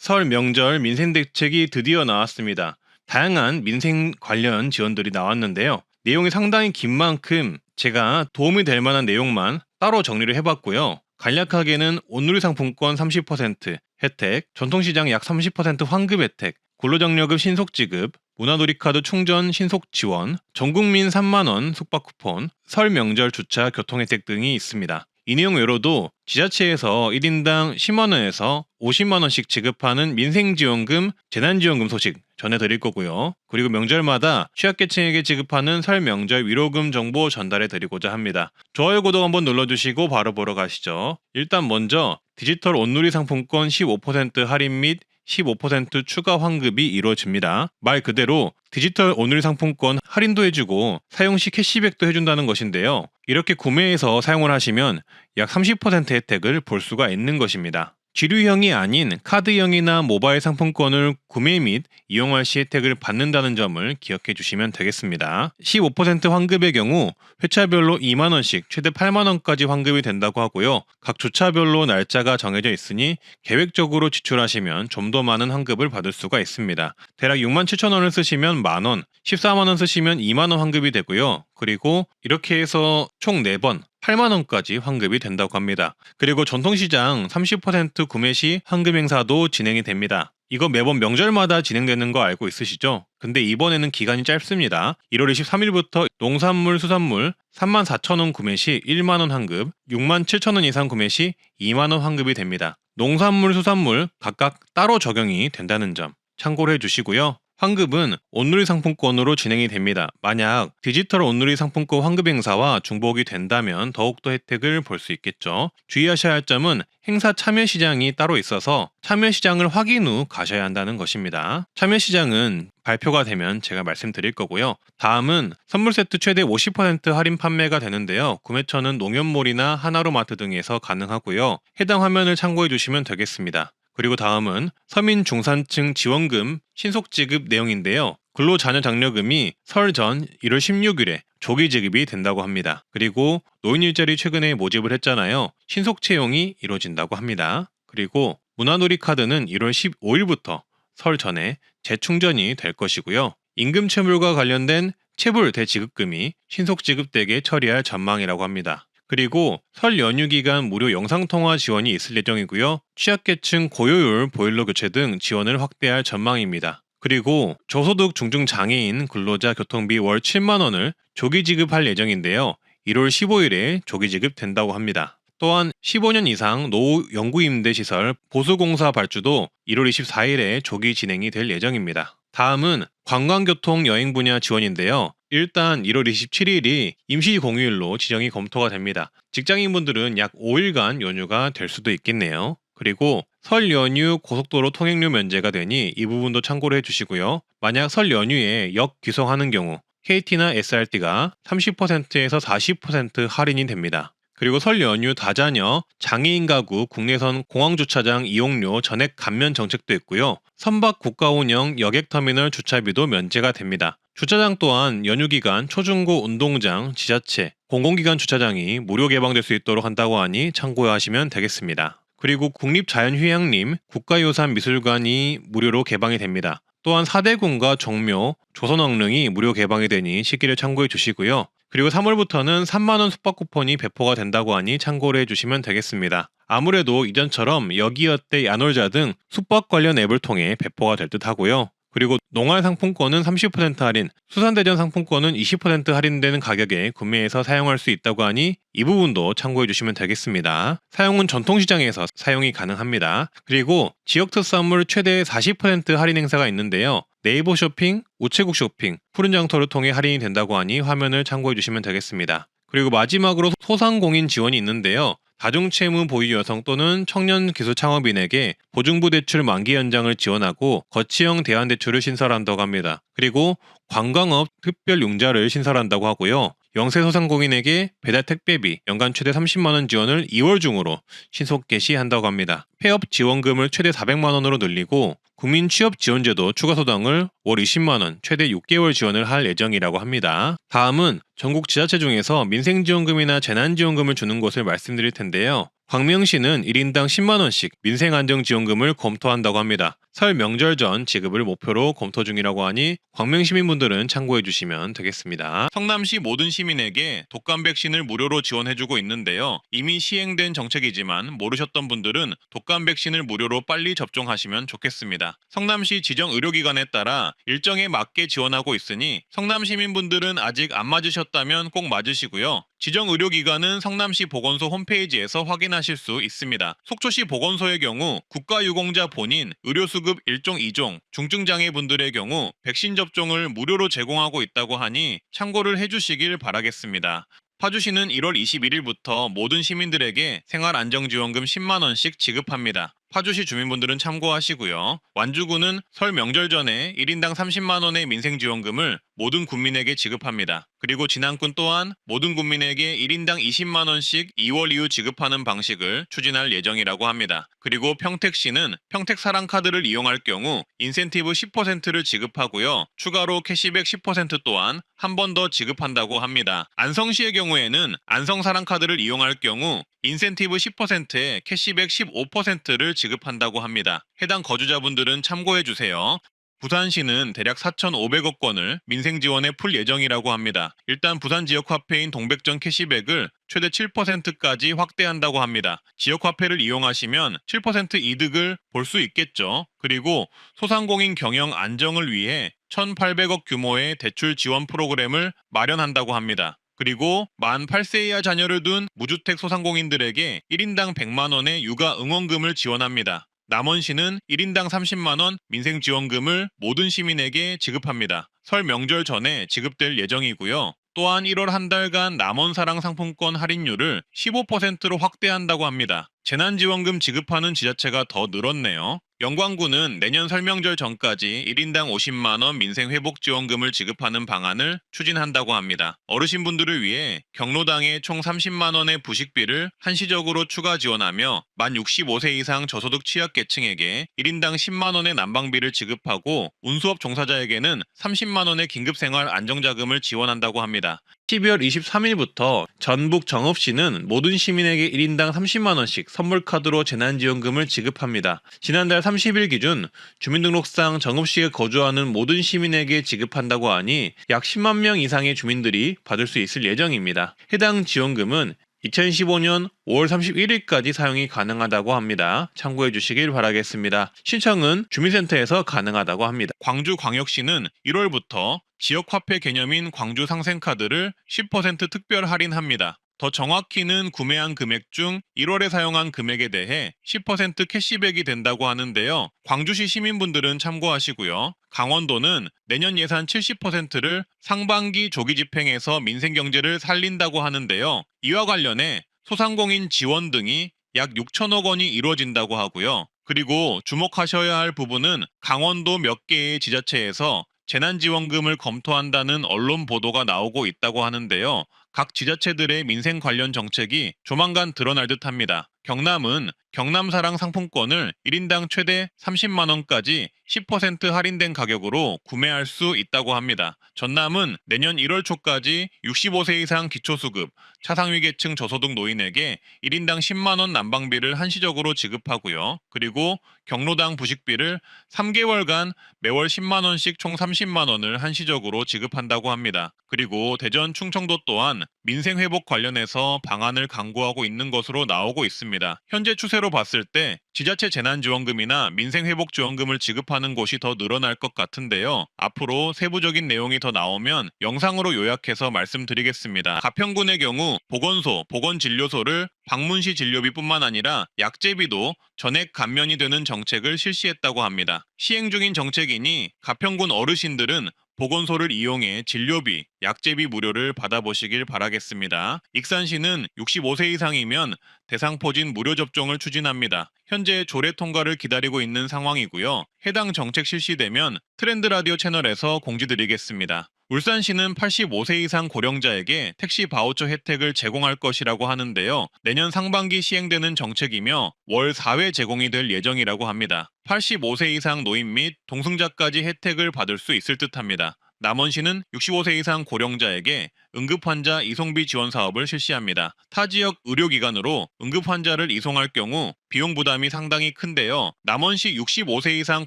설 명절 민생 대책이 드디어 나왔습니다. 다양한 민생 관련 지원들이 나왔는데요. 내용이 상당히 긴 만큼 제가 도움이 될 만한 내용만 따로 정리를 해봤고요. 간략하게는 온누리 상품권 30% 혜택, 전통시장 약 30% 환급 혜택, 근로장려금 신속 지급, 문화놀이카드 충전 신속 지원, 전국민 3만원 숙박 쿠폰, 설 명절 주차 교통 혜택 등이 있습니다. 이 내용 외로도 지자체에서 1인당 10만원에서 50만원씩 지급하는 민생지원금, 재난지원금 소식 전해드릴 거고요. 그리고 명절마다 취약계층에게 지급하는 설 명절 위로금 정보 전달해 드리고자 합니다. 좋아요, 구독 한번 눌러주시고 바로 보러 가시죠. 일단 먼저 디지털 온누리 상품권 15% 할인 및 15% 추가 환급이 이루어집니다. 말 그대로 디지털 오늘 상품권 할인도 해주고 사용 시 캐시백도 해준다는 것인데요. 이렇게 구매해서 사용을 하시면 약 30% 혜택을 볼 수가 있는 것입니다. 지류형이 아닌 카드형이나 모바일 상품권을 구매 및 이용할 시 혜택을 받는다는 점을 기억해 주시면 되겠습니다. 15% 환급의 경우 회차별로 2만원씩 최대 8만원까지 환급이 된다고 하고요. 각 주차별로 날짜가 정해져 있으니 계획적으로 지출하시면 좀 더 많은 환급을 받을 수가 있습니다. 대략 6만 7천원을 쓰시면 만원, 14만원 쓰시면 2만원 환급이 되고요. 그리고 이렇게 해서 총 4번 8만원까지 환급이 된다고 합니다. 그리고 전통시장 30% 구매 시 환급 행사도 진행이 됩니다. 이거 매번 명절마다 진행되는 거 알고 있으시죠? 근데 이번에는 기간이 짧습니다. 1월 23일부터 농산물, 수산물 3만 4천원 구매 시 1만원 환급, 6만 7천원 이상 구매 시 2만원 환급이 됩니다. 농산물, 수산물 각각 따로 적용이 된다는 점 참고를 해주시고요. 환급은 온누리 상품권으로 진행이 됩니다. 만약 디지털 온누리 상품권 환급 행사와 중복이 된다면 더욱더 혜택을 볼 수 있겠죠. 주의하셔야 할 점은 행사 참여 시장이 따로 있어서 참여 시장을 확인 후 가셔야 한다는 것입니다. 참여 시장은 발표가 되면 제가 말씀드릴 거고요. 다음은 선물 세트 최대 50% 할인 판매가 되는데요. 구매처는 농협몰이나 하나로마트 등에서 가능하고요. 해당 화면을 참고해 주시면 되겠습니다. 그리고 다음은 서민 중산층 지원금 신속 지급 내용인데요. 근로자녀 장려금이 설 전 1월 16일에 조기 지급이 된다고 합니다. 그리고 노인 일자리 최근에 모집을 했잖아요. 신속 채용이 이루어진다고 합니다. 그리고 문화놀이 카드는 1월 15일부터 설 전에 재충전이 될 것이고요. 임금 체불과 관련된 체불 대지급금이 신속 지급되게 처리할 전망이라고 합니다. 그리고 설 연휴 기간 무료 영상통화 지원이 있을 예정이고요. 취약계층 고효율 보일러 교체 등 지원을 확대할 전망입니다. 그리고 저소득 중증 장애인 근로자 교통비 월 7만원을 조기 지급할 예정인데요. 1월 15일에 조기 지급된다고 합니다. 또한 15년 이상 노후 영구임대 시설 보수공사 발주도 1월 24일에 조기 진행이 될 예정입니다. 다음은 관광교통 여행 분야 지원인데요. 일단 1월 27일이 임시 공휴일로 지정이 검토가 됩니다. 직장인분들은 약 5일간 연휴가 될 수도 있겠네요. 그리고 설 연휴 고속도로 통행료 면제가 되니 이 부분도 참고를 해주시고요. 만약 설 연휴에 역 귀송하는 경우 KT나 SRT가 30%에서 40% 할인이 됩니다. 그리고 설 연휴 다자녀, 장애인 가구, 국내선 공항주차장 이용료 전액 감면 정책도 있고요. 선박 국가 운영 여객터미널 주차비도 면제가 됩니다. 주차장 또한 연휴 기간 초중고 운동장, 지자체, 공공기관 주차장이 무료 개방될 수 있도록 한다고 하니 참고하시면 되겠습니다. 그리고 국립자연휴양림, 국가유산미술관이 무료로 개방이 됩니다. 또한 사대군과 정묘, 조선왕릉이 무료 개방이 되니 시기를 참고해 주시고요. 그리고 3월부터는 3만원 숙박 쿠폰이 배포가 된다고 하니 참고를 해주시면 되겠습니다. 아무래도 이전처럼 여기어때 야놀자 등 숙박 관련 앱을 통해 배포가 될 듯 하고요. 그리고 농활 상품권은 30% 할인, 수산대전 상품권은 20% 할인되는 가격에 구매해서 사용할 수 있다고 하니 이 부분도 참고해 주시면 되겠습니다. 사용은 전통시장에서 사용이 가능합니다. 그리고 지역 특산물 최대 40% 할인 행사가 있는데요. 네이버 쇼핑, 우체국 쇼핑, 푸른 장터를 통해 할인이 된다고 하니 화면을 참고해 주시면 되겠습니다. 그리고 마지막으로 소상공인 지원이 있는데요. 다중채무 보유 여성 또는 청년 기술 창업인에게 보증부 대출 만기 연장을 지원하고 거치형 대안대출을 신설한다고 합니다. 그리고 관광업 특별융자를 신설한다고 하고요. 영세 소상공인에게 배달 택배비 연간 최대 30만 원 지원을 2월 중으로 신속 개시한다고 합니다. 폐업 지원금을 최대 400만 원으로 늘리고 국민 취업 지원제도 추가 소당을 월 20만 원, 최대 6개월 지원을 할 예정이라고 합니다. 다음은 전국 지자체 중에서 민생지원금이나 재난지원금을 주는 곳을 말씀드릴 텐데요. 광명시는 1인당 10만원씩 민생안정지원금을 검토한다고 합니다. 설 명절 전 지급을 목표로 검토 중이라고 하니 광명 시민분들은 참고해 주시면 되겠습니다. 성남시 모든 시민에게 독감 백신을 무료로 지원해주고 있는데요. 이미 시행된 정책이지만 모르셨던 분들은 독감 백신을 무료로 빨리 접종하시면 좋겠습니다. 성남시 지정 의료기관에 따라 일정에 맞게 지원하고 있으니 성남 시민분들은 아직 안 맞으셨다면 꼭 맞으시고요. 지정 의료기관은 성남시 보건소 홈페이지에서 확인하실 수 있습니다. 속초시 보건소의 경우 국가유공자 본인 의료수급 1종 2종 중증장애분들의 경우 백신 접종을 무료로 제공하고 있다고 하니 참고를 해주시길 바라겠습니다. 파주시는 1월 21일부터 모든 시민들에게 생활안정지원금 10만원씩 지급합니다. 파주시 주민분들은 참고하시고요. 완주구는 설 명절 전에 1인당 30만 원의 민생 지원금을 모든 국민에게 지급합니다. 그리고 진안군 또한 모든 국민에게 1인당 20만 원씩 2월 이후 지급하는 방식을 추진할 예정이라고 합니다. 그리고 평택시는 평택사랑카드를 이용할 경우 인센티브 10%를 지급하고요. 추가로 캐시백 10% 또한 한 번 더 지급한다고 합니다. 안성시의 경우에는 안성사랑카드를 이용할 경우 인센티브 10%에 캐시백 15%를 지급한다고 합니다. 해당 거주자분들은 참고해 주세요. 부산시는 대략 4,500억 원을 민생 지원에 풀 예정이라고 합니다. 일단 부산 지역 화폐인 동백전 캐시백을 최대 7%까지 확대한다고 합니다. 지역 화폐를 이용하시면 7% 이득을 볼 수 있겠죠. 그리고 소상공인 경영 안정을 위해 1,800억 규모의 대출 지원 프로그램을 마련한다고 합니다. 그리고 만 8세 이하 자녀를 둔 무주택 소상공인들에게 1인당 100만 원의 육아 응원금을 지원합니다. 남원시는 1인당 30만원 민생지원금을 모든 시민에게 지급합니다. 설 명절 전에 지급될 예정이고요. 또한 1월 한 달간 남원사랑 상품권 할인율을 15%로 확대한다고 합니다. 재난지원금 지급하는 지자체가 더 늘었네요. 영광구는 내년 설명절 전까지 1인당 50만원 민생회복지원금을 지급하는 방안을 추진한다고 합니다. 어르신분들을 위해 경로당에 총 30만원의 부식비를 한시적으로 추가 지원하며 만 65세 이상 저소득 취약계층에게 1인당 10만원의 난방비를 지급하고 운수업 종사자에게는 30만원의 긴급생활 안정자금을 지원한다고 합니다. 12월 23일부터 전북 정읍시는 모든 시민에게 1인당 30만원씩 선물카드로 재난지원금을 지급합니다. 지난달 30일 기준 주민등록상 정읍시에 거주하는 모든 시민에게 지급한다고 하니 약 10만 명 이상의 주민들이 받을 수 있을 예정입니다. 해당 지원금은 2015년 5월 31일까지 사용이 가능하다고 합니다. 참고해 주시길 바라겠습니다. 신청은 주민센터에서 가능하다고 합니다. 광주광역시는 1월부터 지역화폐 개념인 광주 상생카드를 10% 특별 할인합니다. 더 정확히는 구매한 금액 중 1월에 사용한 금액에 대해 10% 캐시백이 된다고 하는데요. 광주시 시민분들은 참고하시고요. 강원도는 내년 예산 70%를 상반기 조기 집행해서 민생 경제를 살린다고 하는데요. 이와 관련해 소상공인 지원 등이 약 6천억 원이 이루어진다고 하고요. 그리고 주목하셔야 할 부분은 강원도 몇 개의 지자체에서 재난지원금을 검토한다는 언론 보도가 나오고 있다고 하는데요. 각 지자체들의 민생 관련 정책이 조만간 드러날 듯 합니다. 경남은 경남사랑 상품권을 1인당 최대 30만원까지 10% 할인된 가격으로 구매할 수 있다고 합니다. 전남은 내년 1월 초까지 65세 이상 기초수급, 차상위 계층 저소득 노인에게 1인당 10만원 난방비를 한시적으로 지급하고요. 그리고 경로당 부식비를 3개월간 매월 10만원씩 총 30만원을 한시적으로 지급한다고 합니다. 그리고 대전, 충청도 또한 민생 회복 관련해서 방안을 강구하고 있는 것으로 나오고 있습니다. 현재 추세로 봤을 때 지자체 재난지원금이나 민생회복지원금을 지급하는 곳이 더 늘어날 것 같은데요. 앞으로 세부적인 내용이 더 나오면 영상으로 요약해서 말씀드리겠습니다. 가평군의 경우 보건소, 보건진료소를 방문시 진료비뿐만 아니라 약제비도 전액 감면이 되는 정책을 실시했다고 합니다. 시행 중인 정책이니 가평군 어르신들은 보건소를 이용해 진료비, 약제비 무료를 받아보시길 바라겠습니다. 익산시는 65세 이상이면 대상포진 무료 접종을 추진합니다. 현재 조례 통과를 기다리고 있는 상황이고요. 해당 정책 실시되면 트렌드 라디오 채널에서 공지드리겠습니다. 울산시는 85세 이상 고령자에게 택시 바우처 혜택을 제공할 것이라고 하는데요. 내년 상반기 시행되는 정책이며 월 4회 제공이 될 예정이라고 합니다. 85세 이상 노인 및 동승자까지 혜택을 받을 수 있을 듯 합니다. 남원시는 65세 이상 고령자에게 응급환자 이송비 지원 사업을 실시합니다. 타 지역 의료기관으로 응급환자를 이송할 경우 비용 부담이 상당히 큰데요. 남원시 65세 이상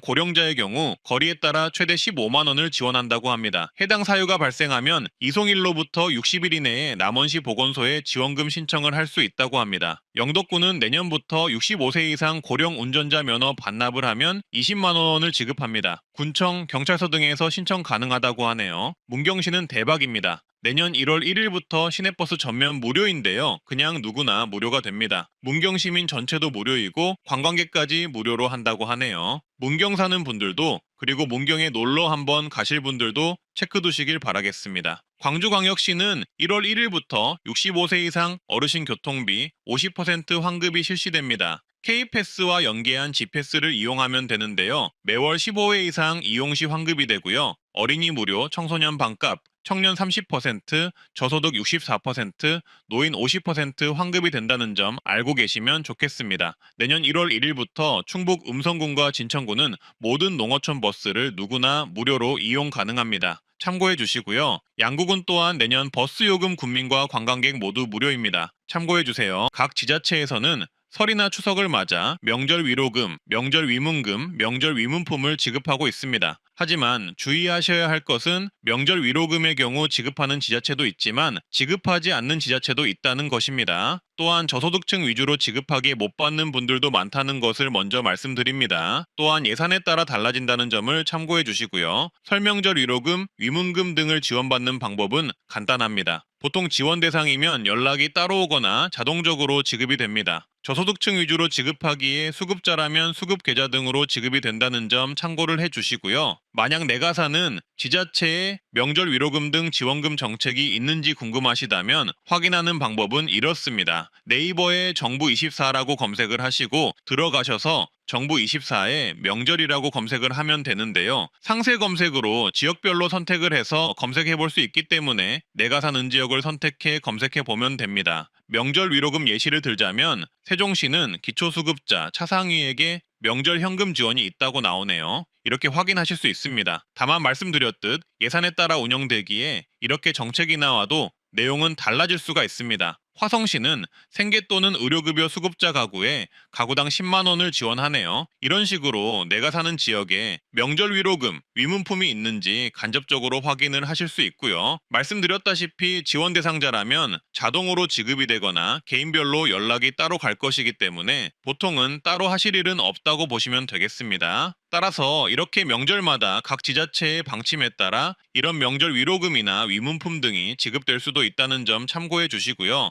고령자의 경우 거리에 따라 최대 15만 원을 지원한다고 합니다. 해당 사유가 발생하면 이송일로부터 60일 이내에 남원시 보건소에 지원금 신청을 할 수 있다고 합니다. 영덕구는 내년부터 65세 이상 고령 운전자 면허 반납을 하면 20만 원을 지급합니다. 군청, 경찰서 등에서 신청 가능하다고 하네요. 문경시는 대박입니다. 내년 1월 1일부터 시내버스 전면 무료인데요. 그냥 누구나 무료가 됩니다. 문경 시민 전체도 무료이고 관광객까지 무료로 한다고 하네요. 문경 사는 분들도 그리고 문경에 놀러 한번 가실 분들도 체크 두시길 바라겠습니다. 광주광역시는 1월 1일부터 65세 이상 어르신 교통비 50% 환급이 실시됩니다. K패스와 연계한 G패스를 이용하면 되는데요. 매월 15회 이상 이용 시 환급이 되고요. 어린이 무료, 청소년 반값, 청년 30%, 저소득 64%, 노인 50% 환급이 된다는 점 알고 계시면 좋겠습니다. 내년 1월 1일부터 충북 음성군과 진천군은 모든 농어촌 버스를 누구나 무료로 이용 가능합니다. 참고해 주시고요. 양구군 또한 내년 버스 요금 군민과 관광객 모두 무료입니다. 참고해 주세요. 각 지자체에서는 설이나 추석을 맞아 명절 위로금, 명절 위문금, 명절 위문품을 지급하고 있습니다. 하지만 주의하셔야 할 것은 명절 위로금의 경우 지급하는 지자체도 있지만 지급하지 않는 지자체도 있다는 것입니다. 또한 저소득층 위주로 지급하기 못 받는 분들도 많다는 것을 먼저 말씀드립니다. 또한 예산에 따라 달라진다는 점을 참고해 주시고요. 설명절 위로금, 위문금 등을 지원받는 방법은 간단합니다. 보통 지원 대상이면 연락이 따로 오거나 자동적으로 지급이 됩니다. 저소득층 위주로 지급하기에 수급자라면 수급 계좌 등으로 지급이 된다는 점 참고를 해 주시고요. 만약 내가 사는 지자체의 명절 위로금 등 지원금 정책이 있는지 궁금하시다면 확인하는 방법은 이렇습니다. 네이버에 정부24라고 검색을 하시고 들어가셔서 정부24에 명절이라고 검색을 하면 되는데요. 상세 검색으로 지역별로 선택을 해서 검색해 볼 수 있기 때문에 내가 사는 지역을 선택해 검색해 보면 됩니다. 명절 위로금 예시를 들자면 세종시는 기초수급자 차상위에게 명절 현금 지원이 있다고 나오네요. 이렇게 확인하실 수 있습니다. 다만 말씀드렸듯 예산에 따라 운영되기에 이렇게 정책이 나와도 내용은 달라질 수가 있습니다. 화성시는 생계 또는 의료급여 수급자 가구에 가구당 10만 원을 지원하네요. 이런 식으로 내가 사는 지역에 명절 위로금, 위문품이 있는지 간접적으로 확인을 하실 수 있고요. 말씀드렸다시피 지원 대상자라면 자동으로 지급이 되거나 개인별로 연락이 따로 갈 것이기 때문에 보통은 따로 하실 일은 없다고 보시면 되겠습니다. 따라서 이렇게 명절마다 각 지자체의 방침에 따라 이런 명절 위로금이나 위문품 등이 지급될 수도 있다는 점 참고해 주시고요.